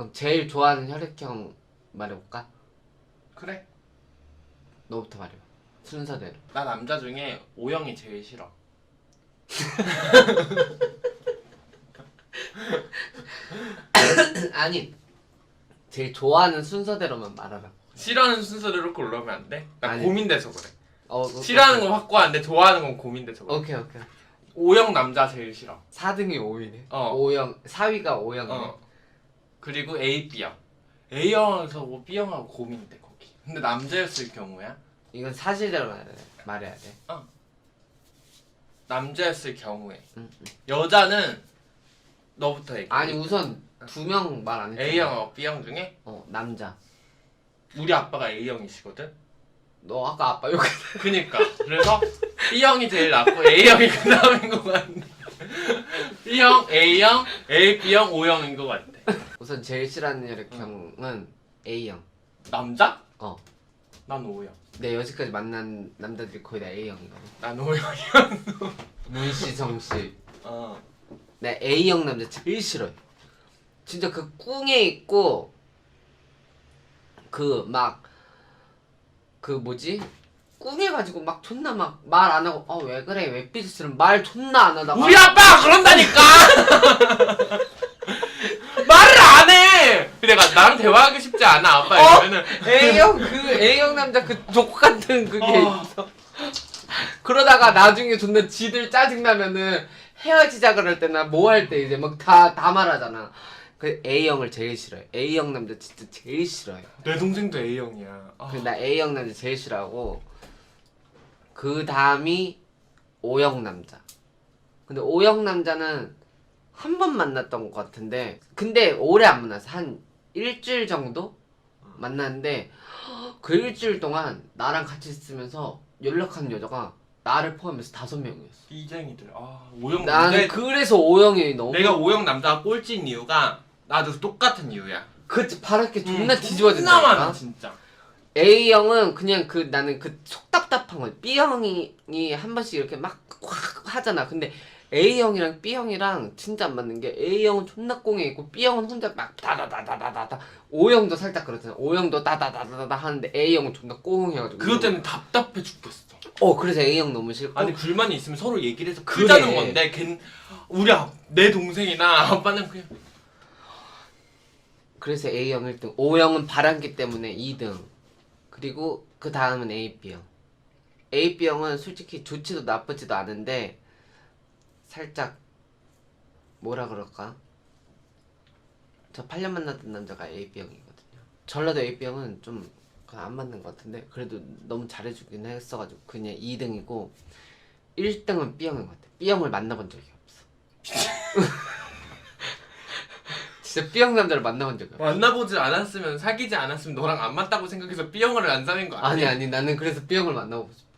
그럼 제일 좋아하는 혈액형 말해볼까? 그래. 너부터 말해봐. 순서대로. 나 남자 중에 O형이 제일 싫어. 아니 제일 좋아하는 순서대로만 말하라. 싫어하는 순서대로 고르면 안 돼? 나 아니. 고민돼서 그래. 어, 어, 싫어하는 건 확고한데 좋아하는 건 고민돼서 그래. 오케이 오케이. O형 남자 제일 싫어. 4등이 4등이 5위네. 어. 5형 4위가 5형이네. 어. 그리고 A, B형. A형에서 뭐 B형하고 고민돼 거기. 근데 남자였을 경우야? 이건 사실대로 말해, 말해야 돼. 남자였을 경우에 응, 응. 여자는 너부터 얘기해. 아니 우선 두 명 말안 했잖아. A형하고 B형 중에 어 남자. 우리 아빠가 A형이시거든. 너 아까 아빠 욕. 그니까 그래서 B형이 제일 낫고 A형이 그 다음인 것 같네. B형, A형, A, B형, O형인 것 같아. 우선 제일 싫어하는 혈액형은 A형. 남자? 어. 난 O형. 내 여지까지 만난 남자들이 거의 다 A형이거든. 난 O형. 문씨, 정씨. 어. 내 A형 남자 제일 싫어요. 진짜 그 꿍에 있고 그 막 그 뭐지? 꿍해 가지고 막 존나 막 말 안 하고 어왜 그래 왜 삐졌으면 말 존나 안 하다가 우리 아빠가 그런다니까! 말을 안 해! 내가 나랑 대화하기 쉽지 않아, 아빠 어? 이러면은. A형 그 A형 남자 그 족 같은 그게 어. 있어. 그러다가 나중에 존나 지들 짜증 나면은 헤어지자 그럴 때나 뭐 할 때 이제 막 다 다 말하잖아. 그 A형을 제일 싫어요. A형 남자 진짜 제일 싫어요. 내 동생도 A형이야. 아, 그나 A형 남자 제일 싫어하고 그 다음이 O형 남자. 근데 O형 남자는 한 번 만났던 것 같은데 근데 오래 안 만났어 한 일주일 정도 만났는데 그 일주일 동안 나랑 같이 있으면서 연락하는 여자가 나를 포함해서 다섯 명이었어. 삐쟁이들. 아, O형 나는. 그래서 O형이 너무 내가 O형 남자가 꼴찌인 이유가 나도 똑같은 이유야. 그 바랄게 존나 응, 뒤집어진다. 존나 많아, 진짜. A형은 그냥 그 나는 그 속답답 한거 B형이 한 번씩 이렇게 막 확 하잖아 근데 A형이랑 B형이랑 진짜 안 맞는 게 A형은 존나 꽁에 있고 B형은 혼자 막 다다다다다다다 O형도 살짝 그렇잖아. O형도 다다다다다 하는데 A형은 존나 꽁해가지고 그것 때문에 답답해 죽겠어. 어 그래서 A형 너무 싫고. 아니 불만이 있으면 서로 얘기를 해서 그래. 크자는 건데? 걔 우리 아, 내 동생이나 아빠는 그냥 그래서 A형 1등 O형은 바람기 때문에 2등. 그리고 그 다음은 AB형 AB형은 솔직히 좋지도 나쁘지도 않은데 살짝 뭐라 그럴까? 저 8년 만났던 남자가 AB형이거든요. 전라도 AB형은 좀 안 맞는 것 같은데 그래도 너무 잘해주긴 했어가지고 그냥 2등이고 1등은 B형인 것 같아 B형을 만나본 적이 없어. 진짜 B형 남자를 만나본 적이 없어. 만나보지 않았으면 사귀지 않았으면 너랑 안 맞다고 생각해서 B형을 안 사귄 거 아니야? 아니 아니 나는 그래서 B형을 만나고 싶어